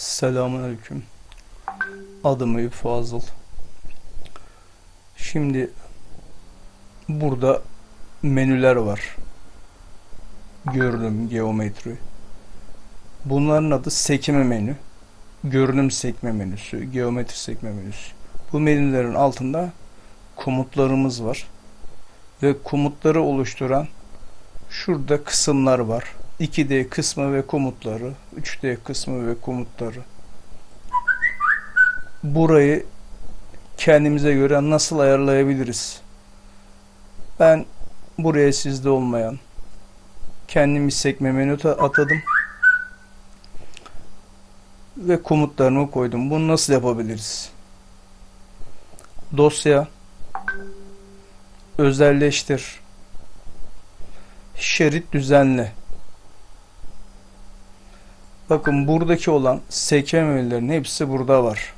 Selamünaleyküm. Adım Eyüp Fazıl. Şimdi burada menüler var. Görünüm, geometri. Bunların adı sekme menü. Görünüm sekme menüsü, geometri sekme menüsü. Bu menülerin altında komutlarımız var. Ve komutları oluşturan şurada kısımlar var. 2D kısmı ve komutları, 3D kısmı ve komutları. Burayı kendimize göre nasıl ayarlayabiliriz? Ben buraya sizde olmayan kendim sekme menü ta- atadım ve komutlarımı koydum. Bunu nasıl yapabiliriz? Dosya özelleştir şerit düzenle Bakın buradaki olan sekme menülerinin hepsi burada var.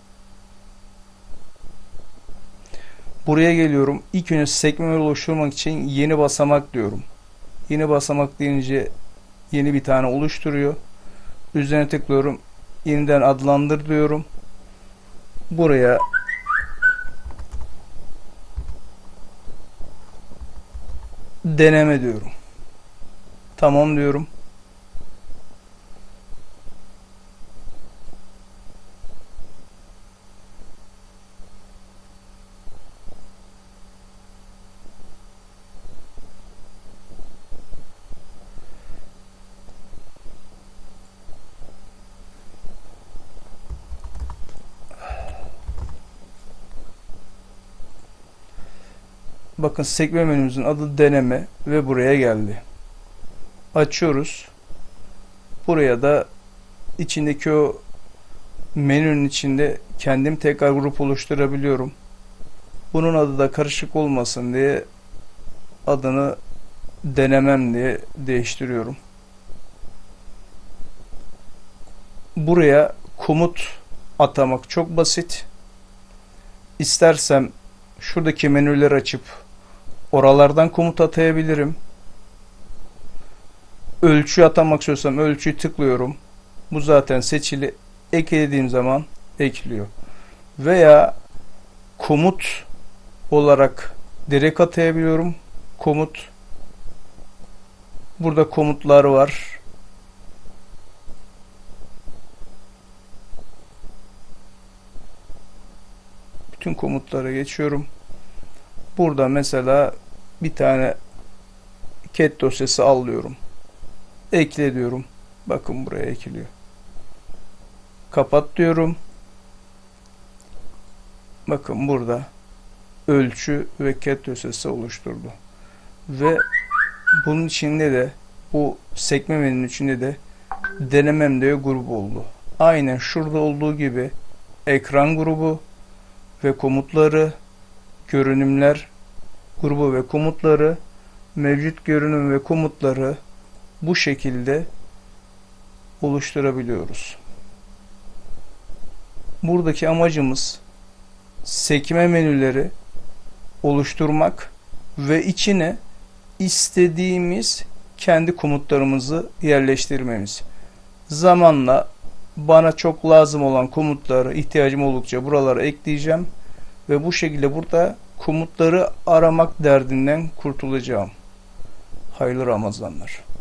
Buraya geliyorum. İlk önce sekme menü oluşturmak için yeni basamak diyorum. Yeni basamak deyince yeni bir tane oluşturuyor. Üzerine tıklıyorum. Yeniden adlandır diyorum. Buraya deneme diyorum. Tamam diyorum. Bakın sekme menümüzün adı deneme ve buraya geldi. Açıyoruz. Buraya da içindeki o menünün içinde kendim tekrar grup oluşturabiliyorum. Bunun adı da karışık olmasın diye adını denemem diye değiştiriyorum. Buraya komut atamak çok basit. İstersem şuradaki menüleri açıp oralardan komut atayabilirim. Ölçü atamak istiyorsam ölçüyü tıklıyorum. Bu zaten seçili. Eklediğim zaman ekliyor. Veya komut olarak direkt atayabiliyorum. Komut Burada komutlar var. Bütün komutlara geçiyorum. Burada mesela bir tane cat dosyası alıyorum. Ekle diyorum. Bakın buraya ekliyor. Kapat diyorum. Bakın burada ölçü ve cat dosyası oluşturdu. Ve bunun içinde de bu sekme menünün içinde de denemem diye grup oldu. Aynen şurada olduğu gibi ekran grubu ve komutları, görünümler grubu ve komutları, mevcut görünüm ve komutları bu şekilde oluşturabiliyoruz. Buradaki amacımız sekme menüleri oluşturmak ve içine istediğimiz kendi komutlarımızı yerleştirmemiz. Zamanla bana çok lazım olan komutları ihtiyacım oldukça buralara ekleyeceğim ve bu şekilde burada komutları aramak derdinden kurtulacağım. Hayırlı Ramazanlar.